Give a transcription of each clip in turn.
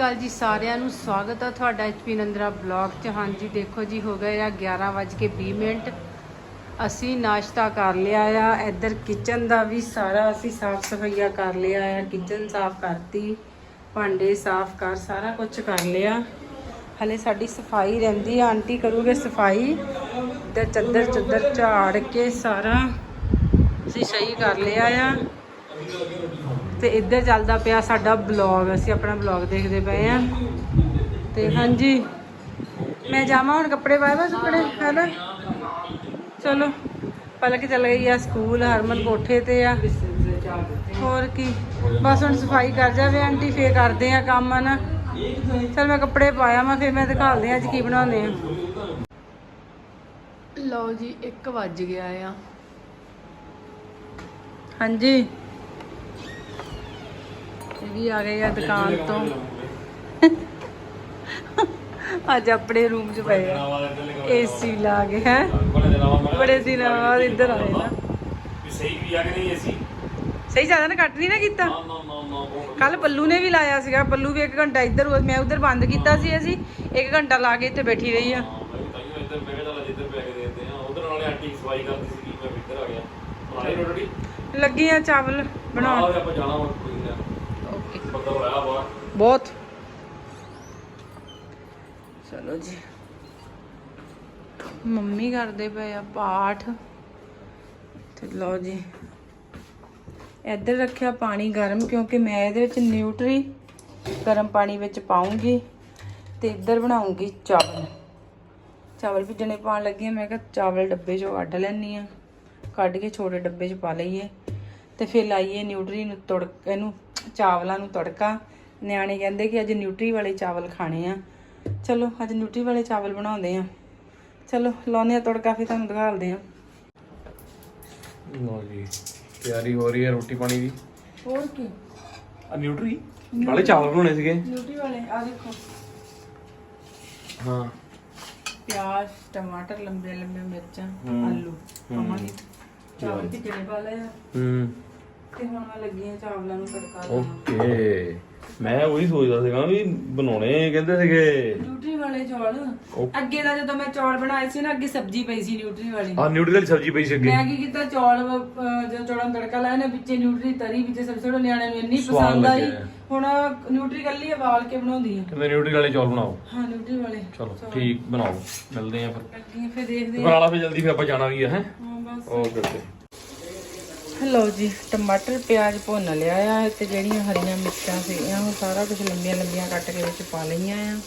ਸਤਿ ਸ਼੍ਰੀ ਅਕਾਲ ਜੀ, ਸਾਰਿਆਂ ਨੂੰ ਸਵਾਗਤ ਆ ਤੁਹਾਡਾ ਐਚਪੀ ਨੰਦਰਾ ਬਲੌਗ 'ਚ। ਹਾਂਜੀ, ਦੇਖੋ ਜੀ, ਹੋ ਗਏ ਆ 11:20 ਮਿੰਟ। ਅਸੀਂ ਨਾਸ਼ਤਾ ਕਰ ਲਿਆ ਆ। ਇੱਧਰ ਕਿਚਨ ਦਾ ਵੀ ਸਾਰਾ ਅਸੀਂ ਸਾਫ਼ ਸਫਾਈਆ ਕਰ ਲਿਆ ਆ। ਕਿਚਨ ਸਾਫ਼ ਕਰਤੀ, ਭਾਂਡੇ ਸਾਫ਼ ਕਰ, ਸਾਰਾ ਕੁਝ ਕਰ ਲਿਆ। ਹਲੇ ਸਾਡੀ ਸਫ਼ਾਈ ਰਹਿੰਦੀ ਆ। ਆਂਟੀ ਕਰੂਗੇ ਸਫ਼ਾਈ। ਤੇ ਚੱਦਰ ਚੱਦਰ ਝਾੜ ਕੇ ਸਾਰਾ ਅਸੀਂ ਸਹੀ ਕਰ ਲਿਆ ਆ। ਤੇ ਇੱਧਰ ਚੱਲਦਾ ਪਿਆ ਸਾਡਾ ਬਲੌਗ ਅਸੀਂ ਆਪਣਾ ਬਲੌਗ ਦੇਖਦੇ ਪਏ ਆ ਤੇ ਹਾਂਜੀ ਮੈਂ ਜਾਵਾਂ ਹੁਣ ਕੱਪੜੇ ਪਾਏ ਬਸ ਕੱਪੜੇ ਹੈਨਾ ਚਲੋ ਪਲਕ ਚੱਲ ਗਈ ਆ ਸਕੂਲ ਹਰਮਨ ਕੋਠੇ ਤੇ ਆ। ਹੋਰ ਕੀ? ਬਸ ਹੁਣ ਸਫ਼ਾਈ ਕਰ ਜਾਵੇ ਆਂਟੀ ਫੇਰ ਕਰਦੇ ਆ ਕੰਮ ਨਾ? ਚਲ ਮੈਂ ਕੱਪੜੇ ਪਾਇਆ ਮੈਂ ਫੇਰ ਮੈਂ ਦਿਖਾਉਂਦੇ ਆ ਅੱਜ ਕੀ ਬਣਾਉਂਦੇ ਆ। ਲਓ ਜੀ 1 ਵੱਜ ਗਿਆ ਆ। ਹਾਂਜੀ। ਵੀ ਆ ਗਏ ਆ ਦੁਕਾਨ ਤੋਂ। ਅੱਜ ਆਪਣੇ ਰੂਮ 'ਚ ਪਏ ਆ। ਏਸੀ ਲਾ ਕੇ ਹੈ? ਬੜੇ ਦਿਨਾਂ ਬਾਅਦ ਇੱਧਰ ਆਏ ਨਾ ਸਹੀ ਵੀ ਆ ਕਿ ਨਹੀਂ ਏਸੀ ਸਹੀ ਜ਼ਿਆਦਾ ਨਾ ਕੱਟ ਨਹੀਂ ਨਾ ਕੀਤਾ। ਕੱਲ ਪੱਲੂ ਨੇ ਵੀ ਲਾਇਆ ਸੀਗਾ। ਪੱਲੂ ਵੀ 1 ਘੰਟਾ ਇੱਧਰ ਮੈਂ ਉੱਧਰ ਬੰਦ ਕੀਤਾ ਸੀ ਅਸੀਂ। 1 ਘੰਟਾ ਲਾ ਕੇ ਇੱਥੇ ਬੈਠੀ ਰਹੀ ਆ। ਲੱਗੀ ਆ। ਚਾਵਲ ਬਣਾਉਣ। ਬਹੁਤ। ਚਲੋ ਜੀ। ਮੰਮੀ ਕਰਦੇ ਪਏ ਆ ਪਾਠ। ਤੇ ਲਓ ਜੀ। ਇੱਧਰ ਰੱਖਿਆ ਪਾਣੀ ਗਰਮ ਕਿਉਂਕਿ ਮੈਂ ਇਹਦੇ ਵਿੱਚ ਨਿਊਟਰੀ ਗਰਮ ਪਾਣੀ ਵਿੱਚ ਪਾਉਂਗੀ ਤੇ ਇੱਧਰ ਬਣਾਉਂਗੀ ਚਾਵਲ। ਚਾਵਲ ਭਿੱਜਣੇ ਪਾਉਣ ਲੱਗੀ ਹਾਂ ਮੈਂ ਕਿਹਾ ਚਾਵਲ ਡੱਬੇ 'ਚੋਂ ਕੱਢ ਲੈਣੀ ਆ। ਕੱਢ ਕੇ ਛੋਟੇ ਡੱਬੇ 'ਚ ਪਾ ਲਈਏ। ਤੇ ਫਿਰ ਲਾਈਏ ਨਿਊਟਰੀ ਨੂੰ ਤੜਕ ਇਹਨੂੰ ਚਾਵਲਾਂ ਨੂੰ ਤੜਕਾ। ਨਿਆਣੇ ਕਹਿੰਦੇ ਕਿ ਅੱਜ ਨਿਊਟਰੀ ਵਾਲੇ ਚਾਵਲ ਖਾਣੇ ਆ। ਚਲੋ ਅੱਜ ਨਿਊਟਰੀ ਵਾਲੇ ਚਾਵਲ ਬਣਾਉਂਦੇ ਆ। ਚਲੋ ਲਾਉਂਦੇ ਆ ਤੜਕਾ ਫਿਰ ਤੁਹਾਨੂੰ ਦਿਖਾਉਂਦੇ ਆ। ਲੋ ਜੀ ਤਿਆਰੀ ਹੋ ਰਹੀ ਹੈ ਰੋਟੀ ਪਾਣੀ ਦੀ। ਹੋਰ ਕੀ? ਆ ਨਿਊਟਰੀ? ਨਾਲੇ ਚਾਵਲ ਬਣਾਉਣੇ ਸੀਗੇ। ਨਿਊਟਰੀ ਵਾਲੇ ਆ ਦੇਖੋ। ਹਾਂ। ਪਿਆਜ਼ ਟਮਾਟਰ ਲੰਬੇ ਲੰਬੇ ਮਿਰਚਾਂ। ਆਲੂ ਪਾਵਾਂਗੇ ਚਾਵਲ ਪਾ ਲਏ ਆ। ਹੂੰ। ਤੇ ਹੁਣ ਮੈਂ ਲੱਗੀ ਆ ਚਾਵਲਾਂ ਨੂੰ ਤੜਕਾ ਲਾਉਣ। ਓਕੇ। ਮੈਂ ਉਹੀ ਸੋਚਦਾ ਸੀਗਾ ਵੀ ਬਣਾਉਣੇ ਕਹਿੰਦੇ ਸੀਗੇ। ਨਿਊਟਰੀ ਵਾਲੇ ਚੌਲ। ਓਕੇ। ਅੱਗੇ ਦਾ ਜਦੋਂ ਮੈਂ ਚੌਲ ਬਣਾਏ ਸੀ ਨਾ ਅੱਗੇ ਸਬਜ਼ੀ ਪਈ ਸੀ ਨਿਊਟਰੀ ਵਾਲੀ। ਆ ਨਿਊਟਰੀ ਵਾਲੀ ਸਬਜ਼ੀ ਪਈ ਸੀ ਅੱਗੇ। ਮੈਂ ਕੀ ਕੀਤਾ ਚੌਲ ਅਹ, ਜਦੋਂ ਚੌਲਾਂ ਨੂੰ ਤੜਕਾ ਲਾਇਆ ਨਾ ਵਿੱਚੇ ਨਿਊਟਰੀ ਤਰੀ ਵਿੱਚੇ ਸਬਜ਼ੀ ਥੋੜਾ ਨਿਆਣਿਆਂ ਨੂੰ ਇੰਨੀ ਸਵਾਦ ਪਸੰਦ ਆਈ। ਲੱਗਿਆ। ਹੁਣ ਨਿਊਟਰੀ ਕੱਲੀ ਉਬਾਲ ਕੇ ਬਣਾਉਂਦੀ ਆ। ਕਹਿੰਦੇ ਨਿਊਟਰੀ ਵਾਲੇ ਚੌਲ ਬਣਾਓ। ਹਾਂ ਨਿਊਟਰੀ ਵਾਲੇ ਚਲੋ ਠੀਕ ਬਣਾਓ। ਮਿਲਦੇ ਆ ਫਿਰ। ਲੱਗੀ ਆ, ਫਿਰ ਦੇਖਦੇ ਆ। ਬਣਾ ਲਾ ਫਿਰ ਜਲਦੀ ਫਿਰ ਆਪਾਂ ਜਾਣਾ ਵੀ ਹੈ ਹੈ? ਹਾਂ ਬਸ। Okay okay. ਲਓ ਜੀ, ਟਮਾਟਰ, ਪਿਆਜ਼ ਭੁੰਨ ਲਿਆ ਆ, ਤੇ ਜਿਹੜੀਆਂ ਹਰੀਆਂ ਮਿਰਚਾਂ ਸੀਗੀਆਂ, ਉਹ ਸਾਰਾ ਕੁਝ ਲੰਬੀਆਂ ਲੰਬੀਆਂ ਕੱਟ ਕੇ ਵਿੱਚ ਪਾ ਲਈਆਂ ਆ।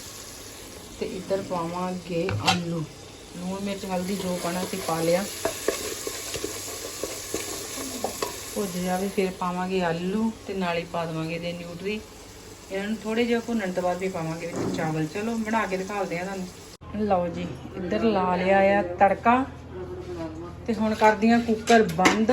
ਤੇ ਇੱਧਰ ਪਾਵਾਂਗੇ ਆਲੂ। ਲੂਣ ਮਿਰਚ ਹਲਦੀ ਜੋ ਪਾਣਾ ਸੀ ਪਾ ਲਿਆ। ਭੁੱਜ ਜਾਵੇ, ਫਿਰ ਪਾਵਾਂਗੇ ਆਲੂ ਤੇ ਨਾਲ ਹੀ ਪਾ ਦੇਵਾਂਗੇ ਦੇ ਨਿਊਟਰੀ। ਇਹਨਾਂ ਨੂੰ ਥੋੜੇ ਜਿਹਾ ਭੁੰਨਣ ਤੋਂ ਬਾਅਦ ਵੀ ਪਾਵਾਂਗੇ ਵਿੱਚ ਚਾਵਲ। ਚਲੋ, ਬਣਾ ਕੇ ਦਿਖਾਉਂਦੇ ਆ ਤੁਹਾਨੂੰ। ਲਓ ਜੀ, ਇੱਧਰ ਲਾ ਲਿਆ ਆ ਤੜਕਾ। ਤੇ ਹੁਣ ਕਰਦੀਆਂ ਕੁੱਕਰ ਬੰਦ।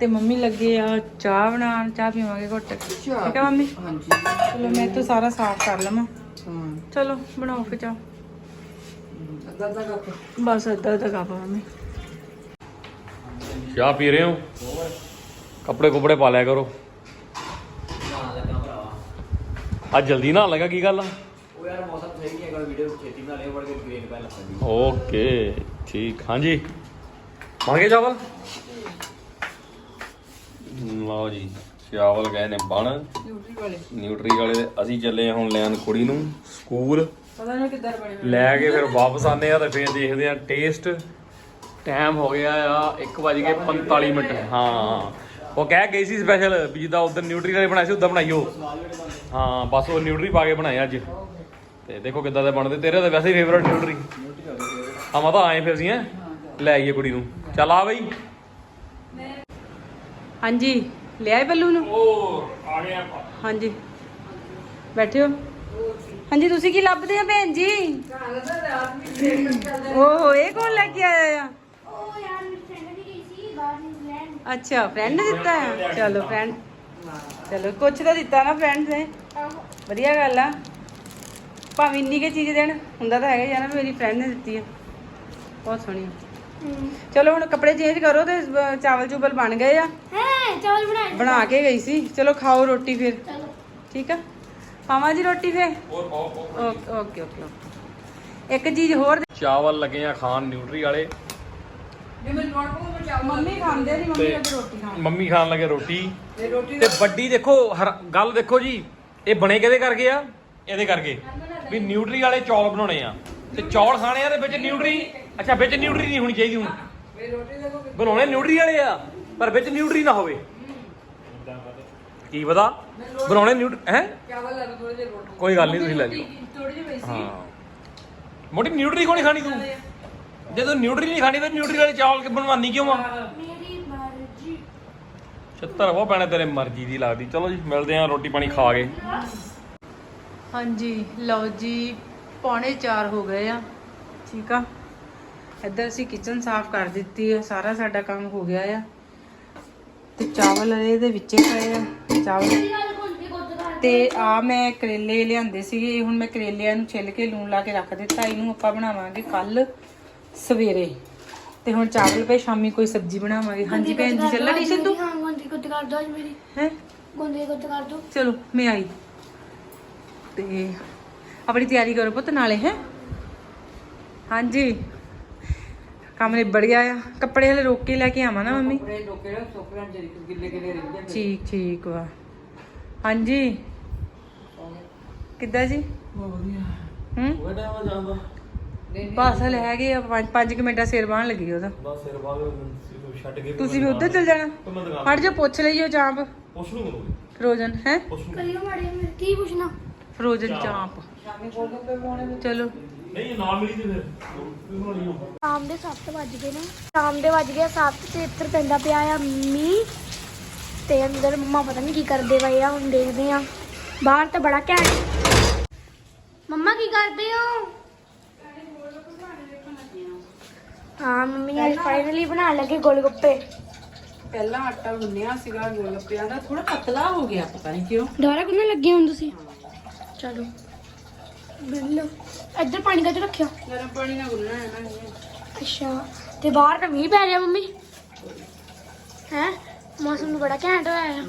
ਤੇ ਮੰਮੀ ਲੱਗੇ ਆ ਚਾਹ ਬਣਾਉਣ ਚਾਹ ਪੀਵਾਂਗੇ ਘੁੱਟ। ਠੀਕ ਹੈ ਮੰਮੀ? ਹਾਂਜੀ। ਚਲੋ ਮੈਂ ਇੱਥੋਂ ਸਾਰਾ ਸਾਫ਼ ਕਰ ਲਵਾਂ। ਹਾਂ। ਚਲੋ ਬਣਾਓ ਫਿਰ ਚਾਹ। ਅੱਧਾ ਅੱਧਾ ਕੱਪ। ਬਸ ਅੱਧਾ ਅੱਧਾ ਕੱਪ ਮੰਮੀ। ਚਾਹ ਪੀ ਰਹੇ ਹੋ? ਕੱਪੜੇ ਕੁਪੜੇ ਪਾ ਲਿਆ ਕਰੋ। ਅੱਜ ਜਲਦੀ ਨਾ ਲੱਗਾ ਕੀ ਗੱਲ ਆ? ਉਹ ਯਾਰ ਮੌਸਮ ਸਹੀ ਨਹੀਂ ਹੈਗਾ ਵੀਡੀਓ ਛੇਤੀ ਬਣਾ ਲਿਆ ਬੜ ਕੇ ਗ੍ਰੇਨ ਪੈ ਲੱਗਦੀ ਓਕੇ ਠੀਕ ਹਾਂਜੀ। ਮੰਗੇ ਚਾਵਲ? ਲਓ ਜੀ ਚਾਵਲ ਗਏ ਨੇ ਬਣ। ਨਿਊਟਰੀ ਵਾਲੇ। ਨਿਊਟਰੀ ਵਾਲੇ ਅਸੀਂ ਚੱਲੇ ਹਾਂ ਹੁਣ ਲੈਣ ਕੁੜੀ ਨੂੰ ਸਕੂਲ। ਪਤਾ ਨਹੀਂ ਕਿੱਧਰ ਬਣੇ। ਲੈ ਕੇ ਫਿਰ ਵਾਪਸ ਆਨੇ ਆ ਤੇ ਫਿਰ ਦੇਖਦੇ ਆ ਟੇਸਟ। ਟਾਈਮ ਹੋ ਗਿਆ ਆ 1:45 ਮਿੰਟ। ਹਾਂ ਉਹ ਕਹਿ ਗਈ ਸੀ ਸਪੈਸ਼ਲ ਵੀ ਜਿੱਦਾਂ ਉਧਰ ਨਿਊਟਰੀ ਵਾਲੇ ਬਣਾਏ ਸੀ ਉਦਾਂ ਬਣਾਈਓ। ਹਾਂ ਬਸ ਉਹ ਨਿਊਟਰੀ ਪਾ ਕੇ ਬਣਾਏ ਅੱਜ। ਤੇ ਦੇਖੋ ਕਿੱਦਾਂ ਦੇ ਬਣਦੇ। ਤੇਰੇ ਤਾਂ ਵੈਸੇ ਹੀ ਫੇਵਰਟ ਨਿਊਟਰੀ। ਹਾਂ ਮੈਂ ਤਾਂ ਆਏ ਫਿਰ ਸੀ ਹੈਂ। ਲੈ ਆਈਏ ਕੁੜੀ ਨੂੰ। ਚੱਲ ਆ ਬਈ। ਹਾਂਜੀ ਲਿਆਏ ਬੱਲੂ ਨੂੰ? ਉਹ ਆ ਗਏ ਆਪਾਂ। ਹਾਂਜੀ। ਬੈਠੇ ਹੋ? ਹਾਂਜੀ ਤੁਸੀਂ ਕੀ ਲੱਭਦੇ ਆ ਭੈਣ ਜੀ? ਓਹੋ ਇਹ ਕੌਣ ਲੈ ਕੇ ਆਇਆ ਆ? ਯਾਰ ਅੱਛਾ ਫਰੈਂਡ ਨੇ ਦਿੱਤਾ ਆ। ਚਲੋ ਫਰੈਂਡ ਚਲੋ ਕੁਛ ਤਾਂ ਦਿੱਤਾ ਨਾ ਫਰੈਂਡ ਨੇ। ਵਧੀਆ ਗੱਲ ਆ। ਭਾਵੇਂ ਇੰਨੀ ਕੇ ਚੀਜ਼ ਦੇਣ ਹੁੰਦਾ ਤਾਂ ਹੈਗਾ ਹੀ ਵੀ ਮੇਰੀ ਫਰੈਂਡ ਨੇ ਦਿੱਤੀ ਆ। ਬਹੁਤ ਸੋਹਣੀ ਆ। ਚਲੋ ਹੁਣ ਕੱਪੜੇ ਚੇਂਜ ਕਰੋ ਤੇ ਅਹ, ਚਾਵਲ ਚੂਵਲ ਬਣ ਗਏ ਆ। ਹੈ ਚਾਵਲ ਬਣਾਏ ਬਣਾ ਕੇ ਗਈ ਸੀ। ਚਲੋ ਖਾਓ ਰੋਟੀ ਫਿਰ। ਚਲੋ। ਠੀਕ ਆ? ਪਾਵਾਂ ਜੀ ਰੋਟੀ ਫੇ ਹੋਰ ਪਾਓ ਓਕੇ ਓਕੇ ਓਕੇ ਓਕੇ। ਇੱਕ ਚੀਜ਼ ਹੋਰ ਚਾਵਲ ਲੱਗੇ ਆ ਖਾਣ ਨਿਊਟਰੀ ਵਾਲੇ। ਮੰਮੀ ਖਾਂਦੇ ਨਹੀਂ ਮੰਮੀ ਤੇ ਅੱਜ ਰੋਟੀ ਖਾਣ। ਮੰਮੀ ਖਾਣ ਲੱਗੇ ਰੋਟੀ। ਤੇ ਵੱਡੀ ਦੇਖੋ ਹਰ- ਗੱਲ ਦੇਖੋ ਜੀ ਇਹ ਬਣੇ ਕਿਹਦੇ ਕਰਕੇ ਆ? ਇਹਦੇ ਕਰਕੇ। ਵੀ ਨਿਊਟਰੀ ਵਾਲੇ ਚੌਲ ਬਣਾਉਣੇ ਆ। ਤੇ ਚੌਲ ਖਾਣੇ ਆ ਤੇ ਵਿੱਚ ਨਿਊਟਰੀ ਅੱਛਾ, ਵਿੱਚ ਨਿਊਟਰੀ ਨਹੀਂ ਹੋਣੀ ਚਾਹੀਦੀ ਹੁਣ। ਬਣਾਉਣੇ ਨਿਊਟਰੀ ਵਾਲੇ ਆ, ਪਰ ਵਿੱਚ ਨਿਊਟਰੀ ਨਾ ਹੋਵੇ। ਕੀ ਪਤਾ? ਬਣਾਉਣੇ ਨਿਊਟਰੀ ਹੈ? ਕੋਈ ਗੱਲ ਨਹੀਂ, ਤੁਸੀਂ ਲੈ ਜਾਓ। ਹਾਂ। ਮੋਟੀ ਨਿਊਟਰੀ ਕੋਣੀ ਖਾਣੀ ਤੂੰ? ਜਦੋਂ ਨਿਊਟਰੀ ਨਹੀਂ ਖਾਣੀ ਤਾਂ ਨਿਊਟਰੀ ਵਾਲੇ ਚੌਲ ਕਿ ਬਣਵਾਨੀ ਕਿਉਂ ਆ? ਮੇਰੀ ਮਰਜ਼ੀ ਛੱਤਰ ਉਹ ਪੈਣਾ ਤੇਰੇ ਮਰਜ਼ੀ ਦੀ ਲੱਗਦੀ। ਚਲੋ ਜੀ, ਮਿਲਦੇ ਆ ਰੋਟੀ ਪਾਣੀ ਖਾ ਕੇ। ਹਾਂਜੀ, ਲਓ ਜੀ, ਪੌਣੇ 4 ਹੋ ਗਏ ਆ। ਠੀਕ ਆ? ਇੱਧਰ ਅਸੀਂ ਕਿਚਨ ਸਾਫ਼ ਕਰ ਦਿੱਤੀ ਹੈ ਸਾਰਾ ਸਾਡਾ ਕੰਮ ਹੋ ਗਿਆ ਆ। ਤੇ ਚਾਵਲ ਇਹਦੇ ਵਿੱਚੇ ਪਏ ਆ ਚਾਵਲ। ਤੇ ਆ ਮੈਂ ਕਰੇਲੇ ਲਿਆਂਦੇ ਸੀਗੇ ਹੁਣ ਮੈਂ ਕਰੇਲਿਆਂ ਨੂੰ ਛਿੱਲ ਕੇ ਲੂਣ ਲਾ ਕੇ ਰੱਖ ਦਿੱਤਾ ਇਹਨੂੰ ਆਪਾਂ ਬਣਾਵਾਂਗੇ ਕੱਲ ਸਵੇਰੇ। ਤੇ ਹੁਣ ਚਾਵਲ ਪਏ ਸ਼ਾਮੀ ਕੋਈ ਸਬਜ਼ੀ ਬਣਾਵਾਂਗੇ। ਹਾਂਜੀ ਭੈਣ ਜੀ ਚੱਲਾ ਟਿਸ਼ਨ ਤੂੰ ਹਾਂ ਗੁੰਦੀ ਗੁੱਦ ਕਰ ਦੋ ਅੱਜ ਮੇਰੀ। ਹੈ? ਗੁੰਦੀ ਗੁੱਦ ਕਰ ਦੋ। ਚਲੋ ਮੈਂ ਆਈ। ਤੇ ਆਪਣੀ ਤਿਆਰੀ ਕਰੋ ਪੁੱਤ ਨਾਲੇ ਹੈ? ਹਾਂਜੀ। ਕੰਮ ਨਿਬੜ ਗਿਆ ਆ। ਕੱਪੜੇ ਹਲੇ ਰੋਕ ਕੇ ਲੈ ਕੇ ਆਵਾਂ ਨਾ ਮੰਮੀ। ਠੀਕ ਠੀਕ ਵਾ। ਹਾਂਜੀ। ਕਿੱਦਾਂ ਜੀ? ਹੂੰ? ਬਸ ਹਲੇ ਹੈਗੇ ਆ 5 ਮਿੰਟਾਂ ਸਿਰ ਬਾਹਣ ਲੱਗੀ ਉਹਦਾ। ਬਸ ਸਿਰ ਬਾਗ ਛੱਡ ਕੇ ਤੁਸੀਂ ਵੀ ਉੱਧਰ ਚਲ ਜਾਣਾ। ਹਟ ਜਾ ਪੁੱਛ ਲਈਓ ਪੁੱਛ ਤੂੰ ਫਰੋਜ਼ਨ ਹੈ? ਕਰਿਓ ਮਾੜੀ ਜਿਹੀ ਮੇਰੀ ਕੀ ਪੁੱਛਣਾ? ਫਰੋਜ਼ਨ ਚਾਂਪ। ਚਲੋ। ਨਹੀਂ ਨਾ ਮਿਲੀ ਤੇ ਫਿਰ। ਤੂੰ ਬਣਾਉਣੀ ਹੋ ਸ਼ਾਮ ਦੇ 7 ਵੱਜ ਗਏ ਨੇ। ਸ਼ਾਮ ਦੇ ਵੱਜ ਗਏ 7 ਤੇ ਇੱਧਰ ਪੈਂਦਾ ਪਿਆ ਆ ਮੀਂਹ ਤੇ ਅੰਦਰ ਮੰਮਾ ਪਤਾ ਨਹੀਂ ਕੀ ਕਰਦੇ ਪਏ ਆ ਹੁਣ ਦੇਖਦੇ ਆ। ਬਾਹਰ ਤਾਂ ਬੜਾ ਘੈਂਟ ਮੰਮਾ ਕੀ ਕਰਦੇ ਹੋ? ਹਾਂ ਮੰਮੀ ਨੇ ਫਾਈਨਲੀ ਬਣਾਉਣ ਲੱਗੇ ਗੋਲ ਗੱਪੇ ਪਹਿਲਾਂ ਆਟਾ ਗੁੰਨਿਆ ਸੀਗਾ ਗੋਲਗੱਪਿਆਂ ਦਾ ਥੋੜਾ ਪਤਲਾ ਹੋ ਗਿਆ ਪਤਾ ਨਹੀਂ ਕਿਉਂ। ਦੁਬਾਰਾ ਕਿੰਨੇ ਲੱਗੇ ਹੁਣ ਤੁਸੀਂ? ਚਲੋ ਬਿੱਲੋ ਇੱਧਰ ਪਾਣੀ ਕੱਢ ਰੱਖਿਆ। ਗਰਮ ਪਾਣੀ ਨਾਲ ਗੁੰਨਣਾ ਹੈ ਨਾ ਅੱਛਾ ਤੇ ਬਾਹਰ ਤਾਂ ਮੀਂਹ ਪੈ ਰਿਹਾ ਮੰਮੀ। ਹੈ? ਮੌਸਮ ਨੂੰ ਬੜਾ ਘੈਂਟ ਹੋਇਆ ਹੈ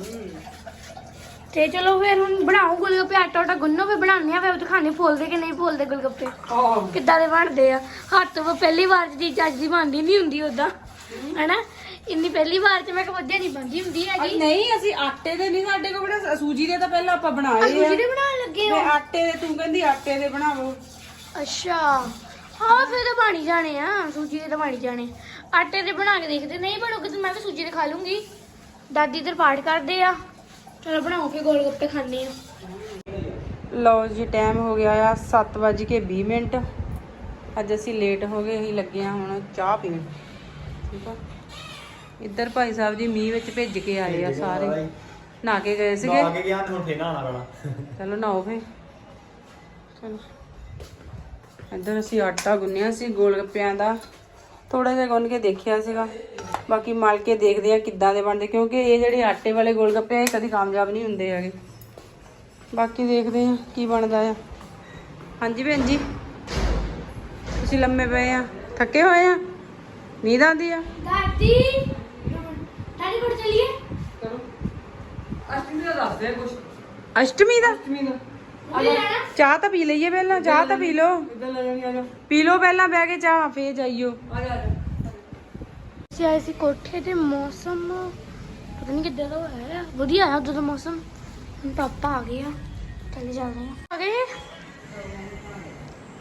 ਤੇ ਚਲੋ ਫਿਰ ਹੁਣ ਬਣਾਓ ਗੋਲਗੱਪੇ ਆਟਾ ਆਟਾ ਗੁੰਨੋ ਫਿਰ ਬਣਾਉਂਦੇ ਆ ਫਿਰ ਦਿਖਾਣੇ ਫੁੱਲਦੇ ਕਿ ਨਹੀਂ ਫੁੱਲਦੇ ਗੋਲਗੱਪੇ। ਆਹ। ਕਿੱਦਾਂ ਦੇ ਬਣਦੇ ਆ। ਹੱਥ ਤੋਂ ਪਹਿਲੀ ਵਾਰ ਚ ਚੀਜ਼ ਅੱਜ ਦੀ ਬਣਦੀ ਨਹੀਂ ਹੁੰਦੀ ਉਦਾਂ ਹੈਨਾ? ਇੰਨੀ ਪਹਿਲੀ ਵਾਰ ਚ ਮੈਂ ਵਧੀਆ ਨਹੀਂ ਬਣਦੀ ਹੁੰਦੀ ਹੈਗੀ। ਨਹੀਂ ਅਸੀਂ ਆਟੇ ਦੇ ਨਹੀਂ ਸਾਡੇ ਕੋਲ ਬਣਾ ਸੂਜੀ ਦੇ ਤਾਂ ਪਹਿਲਾਂ ਆਪਾਂ ਬਣਾਏ ਆ ਸੂਜੀ ਦੇ ਬਣਾਉਣ ਲੱਗੇ ਹੋ? ਆਟੇ ਦੇ ਤੂੰ ਕਹਿੰਦੀ ਆਟੇ ਦੇ ਬਣਾਵੋ। ਅੱਛਾ। ਹਾਂ ਫਿਰ ਤਾਂ ਬਣੀ ਜਾਣੇ ਆ। ਸੂਜੀ ਦੇ ਤਾਂ ਬਣੀ ਜਾਣੇ। ਆਟੇ ਦੇ ਬਣਾ ਕੇ ਦੇਖਦੇ। ਨਹੀਂ ਬਣੋਗੇ ਤਾਂ ਮੈਂ ਵੀ ਸੂਜੀ ਦੇ ਖਾ ਲੂੰਗੀ। ਦਾਦੀ ਇਧਰ ਪਾਠ ਕਰਦੇ ਆ। ਚਲੋ ਬਣਾਓ ਫਿਰ ਗੋਲ ਗੱਪੇ ਖਾਣੇ ਆ। ਲਓ ਜੀ ਟਾਈਮ ਹੋ ਗਿਆ ਆ 7:20 ਮਿੰਟ। ਅੱਜ ਅਸੀਂ ਲੇਟ ਹੋ ਗਏ ਅਸੀਂ ਲੱਗੇ ਆ ਹੁਣ ਚਾਹ ਪੀਣ। ਠੀਕ ਆ? ਇੱਧਰ ਭਾਈ ਸਾਹਿਬ ਜੀ ਮੀਂਹ ਵਿੱਚ ਭਿੱਜ ਕੇ ਆਏ ਆ ਸਾਰੇ। ਨਹਾ ਕੇ ਗਏ ਸੀਗੇ। ਨਾ ਕੇ ਗਿਆ ਹੁਣ ਫੇਰ ਨਹਾਉਣਾ ਪੈਣਾ। ਚਲੋ ਨਹਾਓ ਫੇ ਚਲੋ। ਇੱਧਰ ਅਸੀਂ ਆਟਾ ਗੁੰਨਿਆ ਸੀ ਗੋਲ ਗੱਪਿਆਂ ਦਾ। ਥੋੜਾ ਜਿਹਾ ਗੁੰਨ ਕੇ ਦੇਖਿਆ ਸੀਗਾ। ਬਾਕੀ ਮਲ ਕੇ ਦੇਖਦੇ ਆ ਕਿੱਦਾਂ ਦੇ ਬਣਦੇ ਕਿਉਂਕਿ ਇਹ ਜਿਹੜੇ ਆਟੇ ਵਾਲੇ ਗੋਲ ਗੱਪੇ ਆ ਇਹ ਕਦੀ ਕਾਮਯਾਬ ਨਹੀਂ ਹੁੰਦੇ ਹੈਗੇ। ਬਾਕੀ ਦੇਖਦੇ ਆ ਕੀ ਬਣਦਾ ਆ। ਹਾਂਜੀ ਭੈਣ ਜੀ ਤੁਸੀਂ ਲੰਮੇ ਪਏ ਆ। ਥੱਕੇ ਹੋਏ ਆ? ਨੀਂਦ ਆਉਂਦੀ ਆ? ਦਾਦੀ ਦਾਦੀ ਕੋਲ ਚਲੀਏ। ਅਸ਼ਟਮੀ ਦਾ ਉਹ ਲੈਣਾ ਚਾਹ ਤਾਂ ਪੀ ਲਈਏ ਪਹਿਲਾਂ ਚਾਹ ਤਾਂ ਪੀ ਲਓ। ਪੀ ਲਓ ਪਹਿਲਾਂ ਬਹਿ ਕੇ ਚਾਹ ਫੇਰ ਜਾਈਓ। ਅਸੀਂ ਆਏ ਸੀ ਕੋਠੇ ਤੇ ਮੌਸਮ ਪਤਾ ਨਹੀਂ ਕਿੱਦਾਂ ਦਾ ਹੋਇਆ ਹੈ। ਵਧੀਆ ਆ ਉਦੋਂ ਦਾ ਮੌਸਮ। ਹੁਣ ਪਾਪਾ ਆ ਗਏ ਆ ਚਲੇ ਜਾਂਦੇ ਆ। ਆ ਗਏ?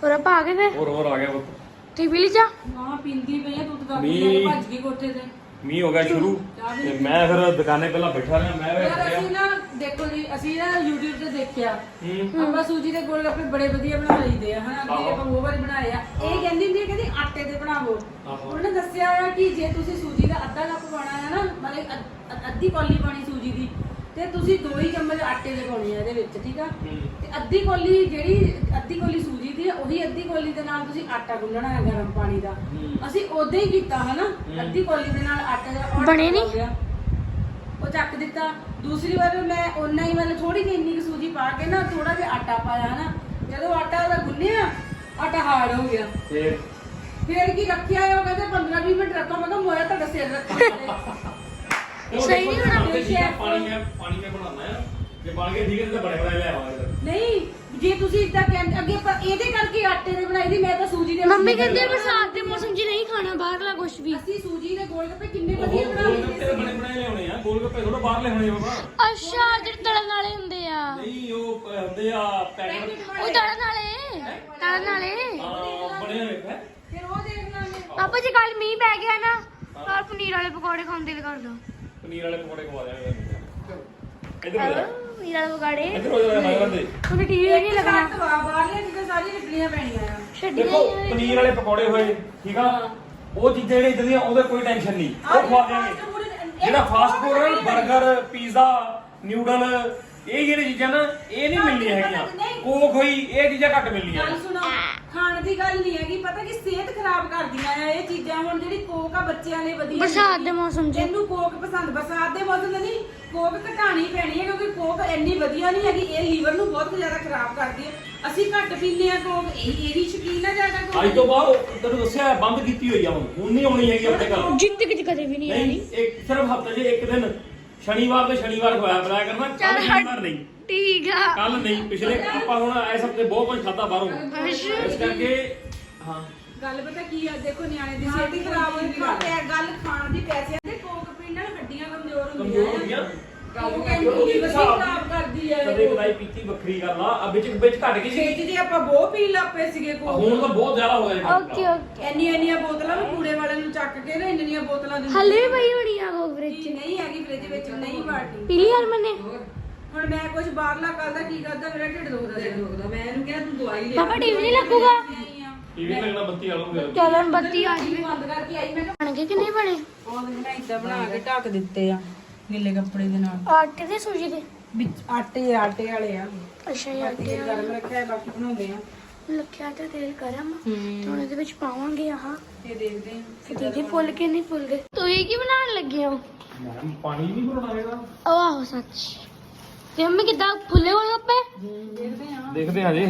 ਹੋਰ ਆਪਾਂ ਆ ਗਏ ਫਿਰ? ਹੋਰ ਹੋਰ ਆ ਗਿਆ ਪੁੱਤ। ਤੁਸੀਂ ਪੀ ਲਈ ਚਾਹ? ਨਾ ਪੀਂਦੀ ਪਈ ਆ ਤੂੰ ਤਾਂ ਭੱਜ ਗਈ ਕੋਠੇ ਤੇ। ਮੀਂਹ ਹੋ ਗਿਆ ਸ਼ੁਰੂ ਤੇ ਮੈਂ ਫਿਰ ਦੁਕਾਨੇ ਪਹਿਲਾਂ ਬੈਠਾ ਰਿਹਾ ਮੈਂ ਯਾਰ ਉੱਠਿਆ। ਅਸੀਂ ਨਾ ਦੇਖੋ ਜੀ ਅਸੀਂ ਨਾ YouTube ਤੇ ਦੇਖਿਆ ਆਪਾਂ ਸੂਜੀ ਦੇ ਗੋਲ ਗੱਪੇ ਬੜੇ ਵਧੀਆ ਬਣਾ ਲਈਦੇ ਆ ਹਨਾ ਅੱਗੇ। ਆਪਾਂ ਉਹ ਵਾਰੀ ਬਣਾਏ ਆ ਇਹ ਕਹਿੰਦੀ ਹੁੰਦੀ ਹੈ ਕਹਿੰਦੀ ਆਟੇ ਦੇ ਬਣਾਵੋ। ਉਹਨੇ ਦੱਸਿਆ ਆ ਕਿ ਜੇ ਤੁਸੀਂ ਸੂਜੀ ਦਾ ਅੱਧਾ ਕੱਪ ਪਾਣਾ ਹੈ ਨਾ ਮਤਲਬ ਅੱਧੀ ਕੌਲੀ ਪਾਣੀ ਸੂਜੀ ਦੀ ਤੇ ਤੁਸੀਂ ਦੋ ਹੀ ਚਮਚ ਆਟੇ ਦੇ ਪਾਉਣੇ ਆ ਇਹਦੇ ਵਿੱਚ ਠੀਕ ਆ। ਤੇ ਅੱਧੀ ਕੌਲੀ ਜਿਹੜੀ ਅੱਧੀ ਕੌਲੀ ਸੂਜੀ ਦੀ ਆ ਉਹੀ ਅੱਧੀ ਕੌਲੀ ਦੇ ਨਾਲ ਤੁਸੀਂ ਆਟਾ ਗੁੰਨਣਾ ਹੈ ਗਰਮ ਪਾਣੀ ਦਾ। ਹੂੰ। ਅਸੀਂ ਉਦਾਂ ਹੀ ਕੀਤਾ ਹਨਾ? ਅੱਧੀ ਕੌਲੀ ਦੇ ਨਾਲ ਆਟੇ ਦਾ ਔਰ ਬਣੇ ਨੀ? ਹੋ ਗਿਆ। ਉਹ ਚੱਕ ਦਿੱਤਾ। ਦੂਸਰੀ ਵਾਰ ਮੈਂ ਓਨਾ ਹੀ ਮਤਲਬ ਥੋੜੀ ਜਿਹੀ ਇੰਨੀ ਕੁ ਸੂਜੀ ਪਾ ਕੇ ਨਾ ਥੋੜਾ ਜਿਹਾ ਆਟਾ ਪਾਇਆ ਹਨਾ? ਜਦੋਂ ਆਟਾ ਉਹਦਾ ਗੁੰਨਿਆ ਆਟਾ ਹਾਰਡ ਹੋ ਗਿਆ। ਤੇ ਫਿਰ ਕੀ ਰੱਖਿਆ ਉਹ ਕਹਿੰਦੇ 15 20 ਮਿੰਟ ਰੱਖੋ। ਮੈਂ ਕਿਹਾ ਮੋਇਆ ਤੁਹਾਡਾ ਸਿਰ ਰੱਖੋ ਉਹ ਸਹੀ ਦੇਖੋ ਨਹੀਂ ਹੋਣਾ। ਸਾਹਮਣੇ ਠੀਕ ਆ, ਪਾਣੀ ਮੈਂ ਪਾਣੀ ਮੈਂ ਬਣਾਉਣਾ ਹੈ। ਜੇ ਬਣ ਕੇ ਠੀਕ ਹੈ ਤਾਂ ਬੜੇ ਬੜੇ ਲੈ ਆਵਾਂਗੇ ਨਹੀਂ ਜੇ ਤੁਸੀਂ ਇਦਾਂ ਕਹਿੰਦੇ ਅੱਗੇ ਆਪਾਂ ਇਹਦੇ ਕਰਕੇ ਆਟੇ ਦੇ ਬਣਾਈ ਦੀ ਮੈਂ ਤਾਂ ਸੂਜੀ ਦੇ ਮੰਮੀ ਕਹਿੰਦੇ ਬਰਸਾਤ ਦੇ ਮੌਸਮ 'ਚ ਨਹੀਂ ਖਾਣਾ ਬਾਹਰਲਾ ਕੁਝ ਵੀ। ਅਸੀਂ ਸੂਜੀ ਦੇ ਗੋਲ ਗੱਪੇ ਕਿੰਨੇ ਵਧੀਆ ਬਣਾ ਲੈਂਦੇ ਸੀ ਬਣੇ ਬਣਾਏ ਲਿਆਉਣੇ ਆ। ਗੋਲ ਗੱਪੇ ਥੋੜਾ ਬਾਹਰ ਲਿਆਉਣੇ ਆ ਬਾਬਾ। ਅੱਛਾ ਜਿਹੜੇ ਤੜਨ ਵਾਲੇ ਹੁੰਦੇ ਆ। ਨਹੀਂ ਉਹ ਅਹ, ਹੁੰਦੇ ਆ ਪੈਕਟ। ਉਹ ਤੜਨ ਵਾਲੇ? ਤੜਨ ਵਾਲੇ? ਬਣੇ ਹੋਏ ਹੈ ਫਿਰ ਉਹ ਦੇਖ ਲਾਂਗੇ। ਪਾਪਾ ਜੀ ਕੱਲ ਮੀਂਹ ਪੈ ਗਿਆ ਨਾ ਔਰ ਪਨੀਰ ਵਾਲੇ ਪਕੌੜੇ ਖਾਣ ਦਿਲ ਕਰਦਾ ਪਨੀਰ ਵਾਲੇ ਪਕੌੜੇ ਖਵਾ ਦਿਆਂਗੇ। ਇੱਧਰ ਹੋ ਜਾ। ਪਨੀਰ ਵਾਲੇ ਪਕੌੜੇ। ਇੱਧਰ ਹੋ ਜਾ ਮਗਰ ਦੇ ਉਹਨੇ ਟੀਵੀ ਨਹੀਂ ਲੱਗਣਾ। ਤਵਾ ਬਾਹਰਲੀਆਂ ਚੀਜ਼ਾਂ ਸਾਰੀਆਂ ਨਿਕਲੀਆਂ ਪੈਣੀਆਂ ਆ। ਛੱਡੀ ਦੇਖੋ ਪਨੀਰ ਵਾਲੇ ਪਕੌੜੇ ਹੋਏ ਠੀਕ ਆ? ਉਹ ਚੀਜ਼ਾਂ ਜਿਹੜੀਆਂ ਇਦਾਂ ਦੀਆਂ ਉਹਦੇ ਕੋਈ ਟੈਨਸ਼ਨ ਨਹੀਂ। ਉਹ ਖਵਾ ਦਿਆਂਗੇ। ਜਿਹੜਾ ਫਾਸਟ ਫੂਡ ਹੈ 버ਗਰ ਪੀਜ਼ਾ ਨਿਊਡਲ ਇਹ ਜਿਹੜੀ ਚੀਜ਼ਾਂ ਨਾ ਇਹ ਨਹੀਂ ਮਿਲਣੀਆਂ ਹੈਗੀਆਂ। ਕੋਕ ਹੋਈ ਇਹ ਚੀਜ਼ਾਂ ਘੱਟ ਮਿਲਣੀਆਂ। ਗੱਲ ਸੁਣੋ। ਖਾਣ ਦੀ ਗੱਲ ਨਹੀਂ ਹੈਗੀ ਪਤਾ ਕਿ ਸਿਹਤ ਖਰਾਬ ਕਰਦੀਆਂ ਆ ਇਹ ਚੀਜ਼ਾਂ। ਹੁਣ ਜਿਹੜੀ ਕੋਕ ਆ ਬੱਚਿਆਂ ਲਈ ਵਧੀਆ ਬਰਸਾਤ ਦੇ ਮੌਸਮ 'ਚ। ਇਹਨੂੰ ਕੋਕ ਪਸੰਦ ਬਰਸਾਤ ਦੇ ਮੌਸਮ 'ਚ ਨਹੀਂ ਕੋਕ ਘਟਾਣੀ ਪੈਣੀ ਹੈ ਕਿਉਂਕਿ ਕੋਕ ਇੰਨੀ ਵਧੀਆ ਨਹੀਂ ਹੈਗੀ ਇਹ ਲੀਵਰ ਨੂੰ ਬਹੁਤ ਜ਼ਿਆਦਾ ਖਰਾਬ ਕਰਦੀ ਹੈ ਅਸੀਂ ਘੱਟ ਪੀਂਦੇ ਆ ਕੋਕ ਇਹ ਇਹਦੀ ਸ਼ਕੀਨ ਆ ਜ਼ਿਆਦਾ ਕੋਕ ਅੱਜ ਤੋਂ ਬਾਅਦ ਉਹ ਤੈਨੂੰ ਦੱਸਿਆ ਬੰਦ ਕੀਤੀ ਹੋਈ ਆ ਹੁਣ। ਹੁਣ ਨਹੀਂ ਆਉਣੀ ਹੈਗੀ ਆਪਣੇ ਘਰ। ਜ਼ਿੰਦਗੀ 'ਚ ਕਦੇ ਵੀ ਨਹੀਂ ਆਈ ਨਹੀਂ ਇੱਕ ਸਿਰਫ ਹਫ਼ਤੇ 'ਚ ਇੱਕ ਦਿਨ। ਸ਼ਨੀਵਾਰ ਤੇ ਸ਼ਨੀਵਾਰ ਖਵਾਇਆ ਬਰਾਇਆ ਕਰਨਾ ਕੱਲ। ਸ਼ਨੀਵਾਰ ਨਹੀਂ। ਠੀਕ ਆ। ਕੱਲ ਨਹੀਂ ਪਿਛਲੇ ਆਪਾਂ ਹੁਣ ਇਸ ਹਫ਼ਤੇ ਬਹੁਤ ਕੁਝ ਖਾਦਾ ਬਾਹਰੋਂ। ਇਸ ਕਰਕੇ ਹਾਂ। ਗੱਲ ਪਤਾ ਕੀ ਆ ਦੇਖੋ ਨਿਆਣੇ ਦੀ ਸਿਹਤ ਹੀ ਖਰਾਬ ਹੋਈ ਹੈ ਗੱਲ ਖਾਣ ਦੀ ਪੈਸਿਆਂ ਦੇ ਕੋਕ ਪੀਣ ਨਾਲ ਹੱਡੀਆਂ ਕਮਜ਼ੋਰ ਕਮਜ਼ੋਰ ਹੁੰਦੀਆਂ? ਹੁੰਦੀਆਂ ਕੋਕ ਇੰਨੀ ਲੀਵਰ ਖਰਾਬ ਕਰਦੀ ਹੈ ਕਦੇ ਕਦਾਈ ਪੀਤੀ ਵੱਖਰੀ ਗੱਲ ਆ। ਆ ਵਿੱਚ ਵਿੱਚ ਘਟ ਗਈ ਸੀ ਛੇਤੀ ਦੀ ਆਪਾਂ ਬਹੁਤ ਪੀਣ ਲੱਗ ਪਏ ਸੀਗੇ ਆ ਕੋਕ ਹੁਣ ਤਾਂ ਬਹੁਤ ਜ਼ਿਆਦਾ ਹੋ ਗਿਆ ਓਕੇ ਓਕੇ। ਇੰਨੀ ਇੰਨੀਆਂ ਬੋਤਲਾਂ ਨੂੰ ਕੂੜੇ ਵਾਲੇ ਨੂੰ ਚੱਕ ਕੇ ਨਾ ਇੰਨੀਆਂ ਬੋਤਲਾਂ ਦਿੰਦੇ ਹਲੇ ਵੀ ਪਈ ਹੋਣੀ ਆ ਉਹ ਫ੍ਰਿਜ 'ਚ ਨਹੀਂ ਹੈਗੀ ਫ੍ਰਿਜ ਵਿੱਚ ਨਹੀਂ ਬਾਟੀ ਪੀਲੀ ਹਰਮਨ ਨੇ? ਹੁਣ ਮੈਂ ਕੁਝ ਬਾਹਰਲਾ ਕੱਲ ਦਾ ਕੀ ਕਰਦਾ ਮੇਰਾ ਢਿੱਡ ਦੁਖਦਾ ਢਿੱਡ ਦੁਖਦਾ। ਮੈਂ ਇਹਨੂੰ ਕਿਹਾ ਤੂੰ ਦਵਾਈ ਲੈ ਪਾਪਾ ਟੀਵੀ ਨਹੀਂ ਲੱਗੂਗਾ? ਟੀਵੀ ਲੱਗਣਾ ਬੱਤੀ ਆਲੂਗੇ ਚਲੋ ਬੱਤੀ ਆ ਜੀ ਬੰਦ ਕਰਕੇ ਆਈ ਮੈਂ ਬਣ ਗਏ ਕਿ ਨਹੀਂ ਬਣੇ ਉਹ ਮੈਂ ਇਦਾਂ ਬਣਾ ਕੇ ਢੱਕ ਦਿੱਤੇ ਆ। ਗਿੱਲੇ ਕੱਪੜੇ ਦੇ ਨਾਲ। ਆਟੇ ਦੇ ਸੂਜੀ ਦੇ। ਵਿੱਚ ਆਟੇ ਆਟੇ ਵਾਲੇ ਆ। ਅੱਛਾ ਜੀ ਆਟੇ ਗਰਮ ਰੱਖਿਆ ਹੈ, ਬਾਕੀ ਬਣਾਉਂਦੇ ਆ। ਲੱਖਿਆ ਤੇ ਤੇਲ ਗਰਮ ਤੇ ਹੁਣ ਇਹਦੇ ਵਿੱਚ ਪਾਵਾਂਗੇ ਆਹ। ਇਹ ਦੇਖਦੇ ਆ ਕਿ ਦੀਦੀ ਫੁੱਲ ਕੇ ਨਹੀਂ ਫੁੱਲ ਗਏ ਤੁਸੀਂ ਕੀ ਬਣਾਉਣ ਲੱਗੇ ਹੋ? ਪਾਣੀ ਨਹੀਂ ਭਰਨਾ ਹੈਗਾ। ਆਹੋ ਸੱਚ। ਤੇ ਮੰਮੀ ਕਿੱਦਾਂ ਫੁੱਲੇ ਹੋਏ ਗੱਪੇ ਦੇਖਦੇ ਆ ਦੇਖਦੇ ਹਾਂ ਜੀ।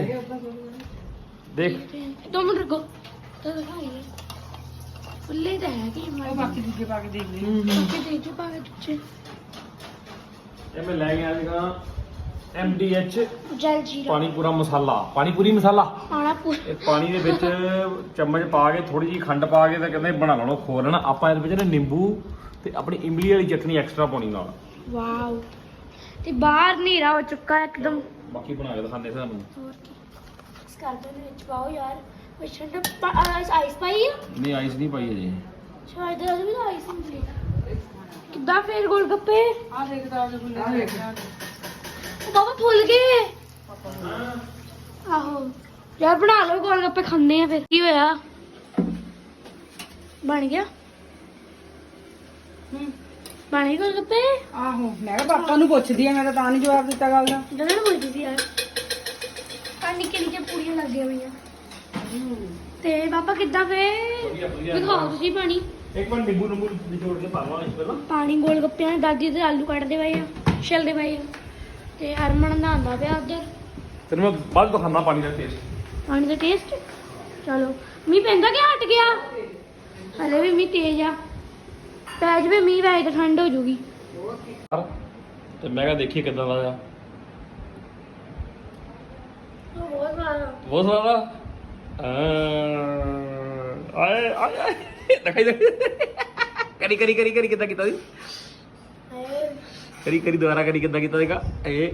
ਦੇਖ। ਦੋ ਮਿੰਟ ਰੁਕੋ। ਤਾਂ ਦਿਖਾਈਏ ਫੁੱਲੇ ਤਾਂ ਹੈ ਕਿ ਉਹ ਮਾਰ ਬਾਕੀ ਦੂਜੇ ਪਾ ਕੇ ਦੇਖਦੇ ਆ ਬਾਕੀ ਦੇ ਜੋ ਪਾਵੇ ਦੂਜੇ। ਇਹ ਮੈਂ ਲੈ ਗਿਆ ਸੀਗਾ MDH ਜਲ ਜੀਰਾ। ਪਾਣੀ ਪੂਰਾ ਮਸਾਲਾ। ਪਾਣੀ ਪੂਰੀ ਮਸਾਲਾ? ਆਣਾ ਪੂ ਇਹ ਪਾਣੀ ਦੇ ਵਿੱਚ ਚਮਚ ਪਾ ਕੇ ਥੋੜੀ ਜਿਹੀ ਖੰਡ ਪਾ ਕੇ ਤੇ ਕਹਿੰਦੇ ਬਣਾ ਲੈਣਾ ਖੋਲ ਲੈਣਾ। ਆਪਾਂ ਇਹਦੇ ਵਿੱਚ ਨਾ ਨਿੰਬੂ ਤੇ ਆਪਣੀ ਇਮਲੀ ਵਾਲੀ ਚਟਨੀ ਐਕਸਟਰਾ ਪਾਉਣੀ ਨਾਲ। ਵਾਓ। ਤੇ ਬਾਹਰ ਹਨੇਰਾ ਹੋ ਚੁੱਕਾ ਇੱਕਦਮ। ਬਾਕੀ ਬਣਾ ਕੇ ਦਿਖਾਉਂਦੇ ਤੁਹਾਨੂੰ। ਹੋਰ ਕੀ। ਇਸ ਕਰਦੇ ਦੇ ਵਿੱਚ ਪਾਓ ਯਾਰ। ਵਿੱਚ ਠੰਡਾ ਆਈਸ ਪਾਈ ਆ? ਨਹੀਂ ਆਈਸ ਨਹੀਂ ਪਾਈ ਅਜੇ ਸ਼ਾਇਦ ਵੀ ਆਈਸ ਕਿੱਦਾਂ ਫੇਰ ਗੋਲ ਗੱਪੇ ਆ ਦੇਖਦਾ ਉਹ ਫੁੱਲੇ ਉਹ ਬਾਬਾ ਫੁੱਲ ਗਏ। ਆਹੋ। ਯਾਰ ਬਣਾ ਲਓ ਗੋਲ ਗੱਪੇ ਖਾਂਦੇ ਆ ਫਿਰ। ਕੀ ਹੋਇਆ? ਬਣ ਗਿਆ? ਹੂੰ। ਬਣ ਗਏ ਗੋਲ ਗੱਪੇ ਆਹੋ ਮੈਂ ਕਿਹਾ ਪਾਪਾ ਨੂੰ ਪੁੱਛਦੀ ਆ ਮੈਂ ਤਾਂ ਤਾਂ ਨਹੀਂ ਜਵਾਬ ਦਿੱਤਾ ਗੱਲ ਦਾ। ਜਦੋਂ ਨੂੰ ਪੁੱਛਦੀ ਸੀ ਯਾਰ। ਆ ਨਿੱਕੇ ਨਿੱਕੇ ਪੂੜੀਆਂ ਲੱਗੀਆਂ ਹੋਈਆਂ। ਤੇ ਪਾਪਾ ਕਿੱਦਾਂ ਫੇਰ? ਵਧੀਆ ਵਧੀਆ। ਦਿਖਾਓ ਤੁਸੀਂ ਪਾਣੀ। ਇੱਕ ਵਾਰ ਨਿੰਬੂ ਨਿੰਬੂ ਨਿਚੋੜ ਕੇ ਪਾਵਾਂਗੇ ਇਸ ਪਹਿਲਾਂ ਪਾਣੀ ਗੋਲ ਗੱਪਿਆਂ ਦੇ ਦਾਦੀ ਦੇ ਆਲੂ ਕੱਢਦੇ ਪਏ ਆ ਛਿਲਦੇ ਪਏ ਆ। ਤੇ ਹਰਮਨ ਨਹਾਉਂਦਾ ਪਿਆ ਉਧਰ। ਤੈਨੂੰ ਮੈਂ ਬਾਅਦ ਦਿਖਾਉਣਾ ਪਾਣੀ ਦਾ ਟੇਸਟ ਪਾਣੀ ਦਾ ਟੇਸਟ ਚਲੋ। ਮੀਂਹ ਪੈਂਦਾ ਕਿ ਹਟ ਗਿਆ? ਹਲੇ ਵੀ ਮੀਂਹ ਤੇਜ਼ ਆ। ਪੈ ਜਵੇ ਮੀਂਹ ਵੈਸੇ ਤਾਂ ਠੰਡ ਹੋ ਜੂਗੀ। ਤੇ ਮੈਂ ਕਿਹਾ ਦੇਖੀ ਕਿਦਾਂ ਦਾ ਆ। ਬਹੁਤ ਸਵਾਦ ਆ ਆਏ ਆਏ ਆਏ। ਦਿਖਾਈ ਦੇ। ਕਰੀ ਕਰੀ ਕਰੀ ਕਰੀ ਕਿੱਦਾਂ ਕੀਤਾ ਸੀ? ਕਰੀ ਕਰੀ ਦੁਬਾਰਾ ਕਰੀ ਕਿੱਦਾਂ ਕੀਤਾ ਸੀਗਾ? ਇਹ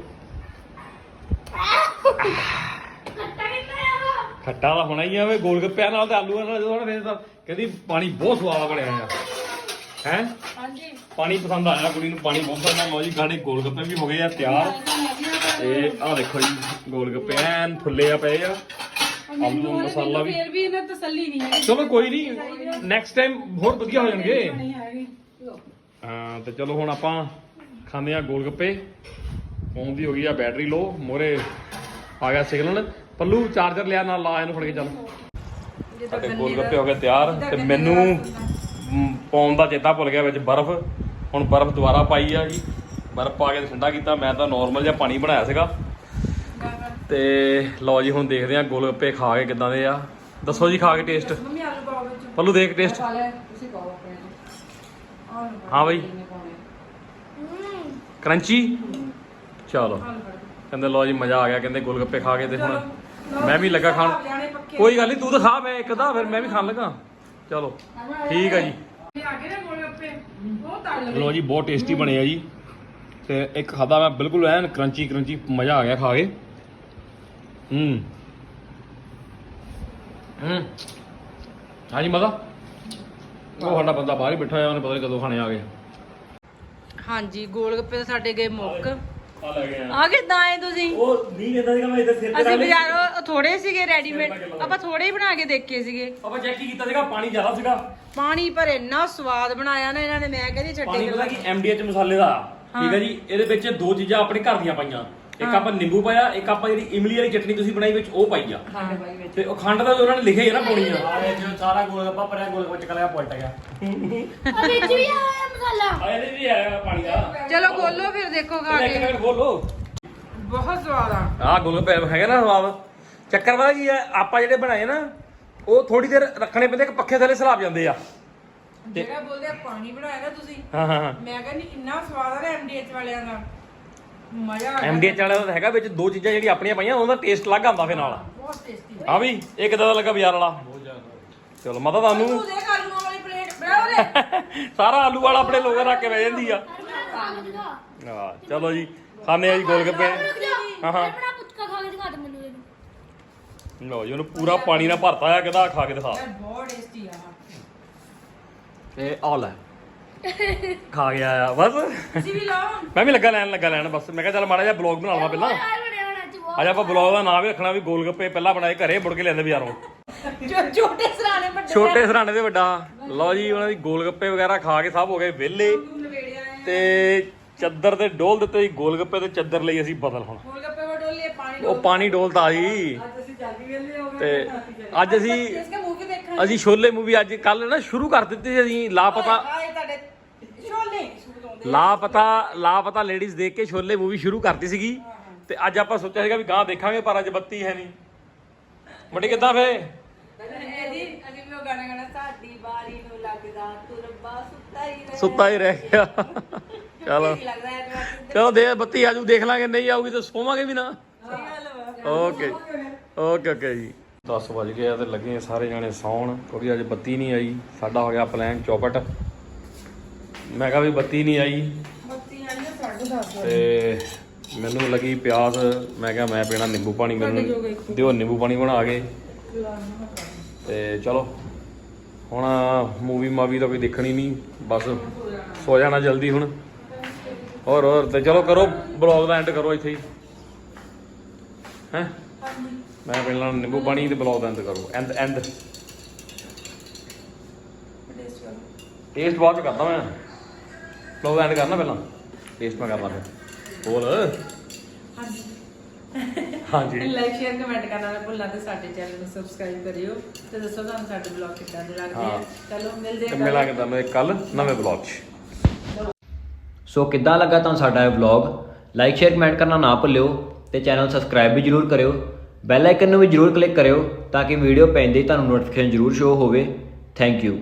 ਖੱਟਾ ਤਾਂ ਹੋਣਾ ਹੀ ਆ ਵੇ ਗੋਲ ਗੱਪਿਆਂ ਨਾਲ ਤੇ ਆਲੂਆਂ ਨਾਲ ਜਦੋਂ ਫੇਰ ਤਾਂ ਕਹਿੰਦੀ ਪਾਣੀ ਬਹੁਤ ਸਵਾਦ ਬਣਿਆ ਆ। ਹੈ? ਹਾਂਜੀ। ਪਾਣੀ ਪਸੰਦ ਆਇਆ ਕੁੜੀ ਨੂੰ ਪਾਣੀ ਬਹੁਤ ਪਸੰਦ ਆ ਲਓ ਜੀ ਸਾਡੇ ਗੋਲ ਗੱਪੇ ਵੀ ਹੋ ਗਏ ਆ ਤਿਆਰ। ਤੇ ਆਹ ਦੇਖੋ ਜੀ ਗੋਲ ਗੱਪੇ ਐਨ ਫੁੱਲੇ ਆ ਪਏ ਆ। ਆਲੂ ਮਸਾਲਾ ਵੀ ਫੇਰ ਵੀ ਇਹਨਾਂ ਤਸੱਲੀ ਨਹੀਂ ਹੈ ਚਲੋ ਕੋਈ ਨਹੀਂ ਨੈਕਸਟ ਟਾਈਮ ਹੋਰ ਵਧੀਆ ਹੋ ਜਾਣਗੇ। ਨਹੀਂ ਹੈਗੀ। ਹਾਂ ਤੇ ਚਲੋ ਹੁਣ ਆਪਾਂ ਖਾਂਦੇ ਆ ਗੋਲ ਗੱਪੇ ਫੋਨ ਦੀ ਹੋ ਗਈ ਆ ਬੈਟਰੀ ਲੋ ਮੋਰੇ ਆ ਗਿਆ ਸਿਗਨਲ। ਪੱਲੂ ਚਾਰਜਰ ਲਿਆ ਨਾਲ ਲਾ ਇਹਨੂੰ ਫੜ ਕੇ ਚੱਲ। ਸਾਡੇ ਗੋਲ ਗੱਪੇ ਹੋ ਗਏ ਤਿਆਰ ਤੇ ਮੈਨੂੰ ਮ, ਪਾਉਣ ਦਾ ਚੇਤਾ ਭੁੱਲ ਗਿਆ ਵਿੱਚ ਬਰਫ਼। ਹੁਣ ਬਰਫ਼ ਦੁਬਾਰਾ ਪਾਈ ਆ ਜੀ। ਬਰਫ਼ ਪਾ ਕੇ ਠੰਡਾ ਕੀਤਾ ਮੈਂ ਤਾਂ ਨਾਰਮਲ ਜਿਹਾ ਪਾਣੀ ਬਣਾਇਆ ਸੀਗਾ। ਤੇ ਲਓ ਜੀ ਹੁਣ ਦੇਖਦੇ ਆ ਗੋਲ ਗੱਪੇ ਖਾ ਕੇ ਕਿਦਾਂ ਦੇ ਆ। ਦੱਸੋ ਜੀ ਖਾ ਕੇ ਟੇਸਟ ਮੰਮੀ ਆਲੂ ਪਾਓ ਵਿੱਚ। ਪੱਲੂ ਦੇਖ ਟੇਸਟ ਪਾ ਲੈ ਤੁਸੀਂ ਪਾਓ ਆਪਣੇ ਨੂੰ ਆਲੂ ਹਾਂ ਬਾਈ। ਕਰੰਚੀ? ਚਲੋ। ਕਹਿੰਦੇ ਲੋ ਜੀ ਮਜ਼ਾ ਆ ਗਿਆ ਕਹਿੰਦੇ ਗੋਲਗੱਪੇ ਖਾ ਕੇ ਤੇ ਹੁਣ ਮੈਂ ਵੀ ਲੱਗਾ ਖਾਣ। ਕੋਈ ਗੱਲ ਨਹੀਂ ਤੂੰ ਤਾਂ ਖਾ ਮੈਂ ਇੱਕ ਦਾ ਫਿਰ ਮੈਂ ਵੀ ਖਾਣ ਲੱਗਾ। ਚਲੋ ਠੀਕ ਆ ਜੀ। ਲੋ ਜੀ ਬਹੁਤ ਟੇਸਟੀ ਬਣੇ ਆ ਜੀ। ਤੇ ਇੱਕ ਖਾਦਾ ਮੈਂ ਬਿਲਕੁਲ ਐਨ ਕਰੰਚੀ ਕਰੰਚੀ ਮਜ਼ਾ ਆ ਗਿਆ ਖਾ ਕੇ। ਹੂੰ ਹੂੰ ਹਾਂਜੀ ਮਜ਼ਾ ਉਹ ਸਾਡਾ ਬੰਦਾ ਬਾਹਰ ਹੀ ਬੈਠਾ ਹੋਇਆ ਉਹਨੇ ਪਤਾ ਨਹੀਂ ਕਦੋਂ ਖਾਣੇ ਆ ਗਏ। ਹਾਂਜੀ ਗੋਲ ਗੱਪੇ ਤਾਂ ਸਾਡੇ ਗਏ ਮੁੱਕ। ਆ ਲੈ ਗਏ ਆ। ਕਿੱਦਾਂ ਆਏ ਤੁਸੀਂ? ਉਹ ਨਹੀਂ ਕਹਿੰਦਾ ਸੀਗਾ ਮੈਂ ਇੱਧਰ ਸਿਰ ਅਸੀਂ ਬਾਜ਼ਾਰੋਂ ਥੋੜੇ ਸੀਗੇ ਰੈਡੀਮੇਡ ਆਪਾਂ ਥੋੜੇ ਹੀ ਬਣਾ ਕੇ ਦੇਖੇ ਸੀਗੇ। ਆਪਾਂ ਚੈੱਕ ਕੀਤਾ ਸੀਗਾ ਪਾਣੀ ਜ਼ਿਆਦਾ ਸੀਗਾ। ਪਾਣੀ ਪਰ ਇੰਨਾ ਸਵਾਦ ਬਣਾਇਆ ਨਾ ਇਹਨਾਂ ਨੇ ਮੈਂ ਕਹਿੰਦੀ ਛੱਡੇ ਪਾਣੀ ਪਤਾ ਕੀ ਐਮਡੀਐਚ ਮਸਾਲੇ ਦਾ। ਠੀਕ ਹੈ। ਜੀ ਇਹਦੇ ਵਿੱਚ ਦੋ ਚੀਜ਼ਾਂ ਆਪਣੇ ਘਰ ਦੀਆਂ ਪਾਈਆਂ। ਇੱਕ ਆਪਾਂ ਨਿੰਬੂ ਪਾਇਆ ਇੱਕ ਆਪਾਂ ਜਿਹੜੀ ਇਮਲੀ ਵਾਲੀ ਚਟਨੀ ਤੁਸੀਂ ਬਣਾਈ ਵਿੱਚ ਉਹ ਪਾਈ ਆ। ਤੇ ਉਹ ਖੰਡ ਦਾ ਜੋ ਉਹਨਾਂ ਨੇ ਲਿਖਿਆ ਹੀ ਆ ਨਾ ਪਾਉਣੀ ਆ। ਜੋ ਸਾਰਾ ਗੋਲ ਗੱਪਾ ਪਰਿਆ ਗੋਲ ਗੱਪਾ ਚੱਕ ਲਿਆ ਪੁਲਟ ਗਿਆ। ਆ ਵਿੱਚ ਵੀ ਆਇਆ ਮਸਾਲਾ। ਆ ਇਹਦੇ ਵੀ ਆਇਆ ਪਾਣੀ ਦਾ। ਚਲੋ ਖੋਲੋ ਫਿਰ ਦੇਖੋ ਖਾ ਇੱਕ ਕੇ। ਮਿੰਟ ਖੋਲੋ। ਬਹੁਤ ਸਵਾਦ ਆ। ਆਹ ਗੋਲਗੱਪੇ ਹੈਗਾ ਨਾ ਸਵਾਦ। ਚੱਕਰ ਪਤਾ ਕੀ ਆ ਆਪਾਂ ਜਿਹੜੇ ਬਣਾਏ ਨਾ ਉਹ ਥੋੜੀ ਦੇਰ ਰੱਖਣੇ ਪੈਂਦੇ ਕਿ ਪੱਖੇ ਥੱਲੇ ਸਲਾਬ ਜਾਂਦੇ ਆ। ਜਿਹੜਾ ਬੋਲਦੇ ਆ ਪਾਣੀ ਬਣਾਇਆ ਨਾ ਤੁਸੀਂ। ਹਾਂ ਹਾਂ ਹਾਂ। ਮੈਂ ਕਹਿੰਦੀ ਇੰਨਾ ਸਵਾਦ ਆ ਨਾ ਐਮਡੀਐਚ ਵਾਲਿਆਂ ਦਾ। ਮਜ਼ਾ ਆ ਐਮਡੀਐਚ ਵਾਲਾ ਤਾਂ ਹੈਗਾ ਵਿੱਚ ਦੋ ਚੀਜ਼ਾਂ ਜਿਹੜੀਆਂ ਆਪਣੀਆਂ ਪਾਈਆਂ ਉਹਦਾ ਟੇਸਟ ਅਲੱਗ ਆਉਂਦਾ ਫੇ ਨਾਲ। ਬਹੁਤ ਟੇਸਟੀ ਆ। ਵੀ ਇਹ ਕਿਦਾਂ ਦਾ ਲੱਗਾ ਬਾਜ਼ਾਰ ਵਾਲਾ? ਚਲੋ ਮਤਾ ਤੁਹਾਨੂੰ ਤੂੰ ਦੇਖ ਆਲੂਆਂ ਵਾਲੀ ਪਲੇਟ ਬਣਾਓ ਦੇ ਸਾਰਾ ਆਲੂ ਵਾਲਾ ਆਪਣੇ ਲੋਕਾਂ ਰੱਖ ਕੇ ਬਹਿ ਜਾਂਦੀ ਆ। ਹਾਂ ਹਾਂ ਚਲੋ ਜੀ ਖਾਣੇ ਆ ਜੀ ਗੋਲਗੱਪੇ ਹਾਂ ਹਾਂ ਬੜਾ ਪੁੱਚਕਾ ਖਾ ਕੇ ਦਿਖਾ ਦੇ ਮੈਨੂੰ ਇਹਨੂੰ। ਲਓ ਜੀ ਉਹਨੂੰ ਪੂਰਾ ਪਾਣੀ ਨਾਲ ਭਰਤਾ ਆ ਕਿਦਾ ਖਾ ਕੇ ਦਿਖਾ। ਬਹੁਤ ਟੇਸਟੀ ਆ। ਇਹ ਆ ਲੈ। ਖਾ ਗਿਆ ਆ ਬਸ। ਤੁਸੀਂ ਵੀ ਲਾਓ। ਮੈਂ ਵੀ ਲੱਗਾ ਲੈਣ ਲੱਗਾ ਲੈਣ ਬਸ। ਮੈਂ ਕਿਹਾ ਚੱਲ ਮਾੜਾ ਜਿਹਾ ਬਲੌਗ ਬਣਾ ਲਵਾਂ ਪਹਿਲਾਂ। ਅੱਜ ਆਪਾਂ ਬਲੌਗ ਦਾ ਨਾਮ ਵੀ ਰੱਖਣਾ ਵੀ ਗੋਲਗੱਪੇ ਪਹਿਲਾਂ ਬਣਾਏ ਘਰੇ ਮੁੜ ਕੇ ਲੈਂਦੇ ਬਾਜ਼ਾਰੋਂ। ਜੋ- ਛੋਟੇ ਸਰਾਣੇ ਵੱਡੇ ਛੋਟੇ ਸਰਾਣੇ ਦੇ ਵੱਡਾ। ਲਓ ਜੀ ਉਹਨਾਂ ਦੀ ਗੋਲਗੱਪੇ ਵਗੈਰਾ ਖਾ ਕੇ ਸਭ ਹੋ ਗਏ ਵਿਹਲੇ। ਤੇ ਚੱਦਰ ਤੇ ਡੋਲ ਦਿੱਤੇ ਜੀ ਗੋਲਗੱਪੇ ਤੇ ਚੱਦਰ ਲਈ ਅਸੀਂ ਬਦਲ ਹੁਣ। ਗੋਲ ਗੱਪੇ ਪਾਣੀ ਉਹ ਪਾਣੀ ਡੋਲਤਾ ਜੀ। ਅੱਜ ਅਸੀਂ ਜਲਦੀ ਵੇਲੇ ਹੋ ਤੇ ਅੱਜ ਅਸੀਂ ਅਸੀਂ ਸ਼ੋਲੇ ਮੂਵੀ ਅੱਜ ਕੱਲ ਨਾ ਸ਼ੁਰੂ ਕਰ ਦਿੱਤੀ ਸੀ ਅਸੀਂ ਲਾਪਤਾ ਆਏ ਤੁਹਾਡੇ ਛੋਲੇ ਸ਼ੁਰੂ ਤੋਂ ਲਾਪਤਾ ਲਾਪਤਾ ਲੇਡੀਜ਼ ਦੇਖ ਕੇ ਛੋਲੇ ਮੂਵੀ ਸ਼ੁਰੂ ਕਰਤੀ ਸੀਗੀ ਤੇ ਅੱਜ ਆਪਾਂ ਸੋਚਿਆ ਸੀਗਾ ਵੀ ਗਾਂ ਦੇਖਾਂਗੇ, ਪਰ ਅੱਜ ਬੱਤੀ ਹੈ ਨਹੀਂ। ਮੁੰਡੇ ਕਿੱਦਾਂ ਫੇ? ਜੀ ਅਸੀਂ ਵੀ ਉਹ ਗਾਣਾ ਗਾਣਾ ਸਾਡੀ ਬਾਰੀ ਨੂੰ ਲੱਗਦਾ ਤੁਰਬਾ ਸੁੱਤਾ ਹੀ ਰਹਿ ਸੁੱਤਾ ਹੀ ਰਹਿ ਗਿਆ। ਚਲੋ। ਲੱਗਦਾ ਹੈ ਤੁਹਾਨੂੰ ਚਲੋ ਦੇ, ਬੱਤੀ ਆਜੂ, ਦੇਖ ਲਾਂਗੇ, ਨਹੀਂ ਆਊਗੀ ਤਾਂ ਸੋਵਾਂਗੇ ਵੀ ਨਾ। ਓਕੇ ਓਕੇ ਓਕੇ ਜੀ। 10 ਵਜ ਗਏ ਆ ਤੇ ਲੱਗੇ ਆ ਸਾਰੇ ਜਾਣੇ ਸੌਣ, ਕਿਉਂਕਿ ਅੱਜ ਬੱਤੀ ਨਹੀਂ ਆਈ। ਸਾਡਾ ਹੋ ਗਿਆ ਪਲਾਨ ਚੌਪਟ। ਮੈਂ ਕਿਹਾ ਵੀ ਬੱਤੀ ਨਹੀਂ ਆਈ। ਬੱਤੀ ਆਈ ਸਾਢੇ ਦਸ ਤੇ ਮੈਨੂੰ ਲੱਗੀ ਪਿਆਸ ਮੈਂ ਕਿਹਾ ਮੈਂ ਪੀਣਾ ਨਿੰਬੂ ਪਾਣੀ ਮੈਨੂੰ ਦਿਓ ਨਿੰਬੂ ਪਾਣੀ ਬਣਾ ਕੇ। ਤੇ ਚਲੋ ਹੁਣ ਮੂਵੀ ਮਾਵੀ ਤਾਂ ਕੋਈ ਦੇਖਣੀ ਨਹੀਂ ਬਸ ਸੋ ਜਾਣਾ। ਜਲਦੀ ਹੁਣ। ਹੋਰ ਹੋਰ ਤੇ ਚਲੋ ਕਰੋ ਬਲੌਗ ਦਾ ਐਂਡ ਕਰੋ ਇੱਥੇ ਹੀ। ਹੈ? ਮੈਂ ਪਹਿਲਾਂ ਨਿੰਬੂ ਪਾਣੀ ਤੇ ਬਲੌਗ ਦਾ ਐਂਡ ਕਰੋ। ਐਂਡ ਐਂਡ ਟੇਸਟ ਬਾਅਦ ਕਰਦਾ ਮੈਂ। ਬਲੌਗ ਦਾ ਐਂਡ ਕਰਨਾ ਪਹਿਲਾਂ। ਟੇਸਟ ਮੈਂ ਫਿਰ ਬੋਲ। ਹਾਂਜੀ। ਲਾਈਕ ਸ਼ੇਅਰ ਕਮੈਂਟ ਕਰਨਾ ਨਾ ਭੁੱਲਣਾ ਤੇ ਸਾਡੇ ਚੈਨਲ ਨੂੰ ਸਬਸਕ੍ਰਾਈਬ ਕਰਿਓ ਤੇ ਦੱਸੋ ਤੁਹਾਨੂੰ ਸਾਡੇ ਬਲੌਗ ਕਿੱਦਾਂ ਦੇ ਲੱਗਦੇ ਆ। ਹਾਂ। ਚਲੋ ਮਿਲਦੇ ਆ ਮਿਲਾਂਗੇ ਤੁਹਾਨੂੰ ਕੱਲ ਨਵੇਂ ਬਲੌਗ 'ਚ। ਸੋ ਕਿੱਦਾਂ ਲੱਗਾ ਤੁਹਾਨੂੰ ਸਾਡਾ ਇਹ ਵਲੌਗ ਲਾਈਕ ਸ਼ੇਅਰ ਕਮੈਂਟ ਕਰਨਾ ਨਾ ਭੁੱਲਿਓ ਤੇ ਚੈਨਲ ਸਬਸਕ੍ਰਾਈਬ ਵੀ ਜਰੂਰ ਕਰਿਓ। ਬੈਲ ਆਈਕਨ ਨੂੰ ਵੀ ਜਰੂਰ ਕਲਿੱਕ ਕਰਿਓ ਤਾਂ ਕਿ ਵੀਡੀਓ ਪੈਂਦੇ ਹੀ ਤੁਹਾਨੂੰ ਨੋਟੀਫਿਕੇਸ਼ਨ ਜਰੂਰ ਸ਼ੋ ਹੋਵੇ। Thank you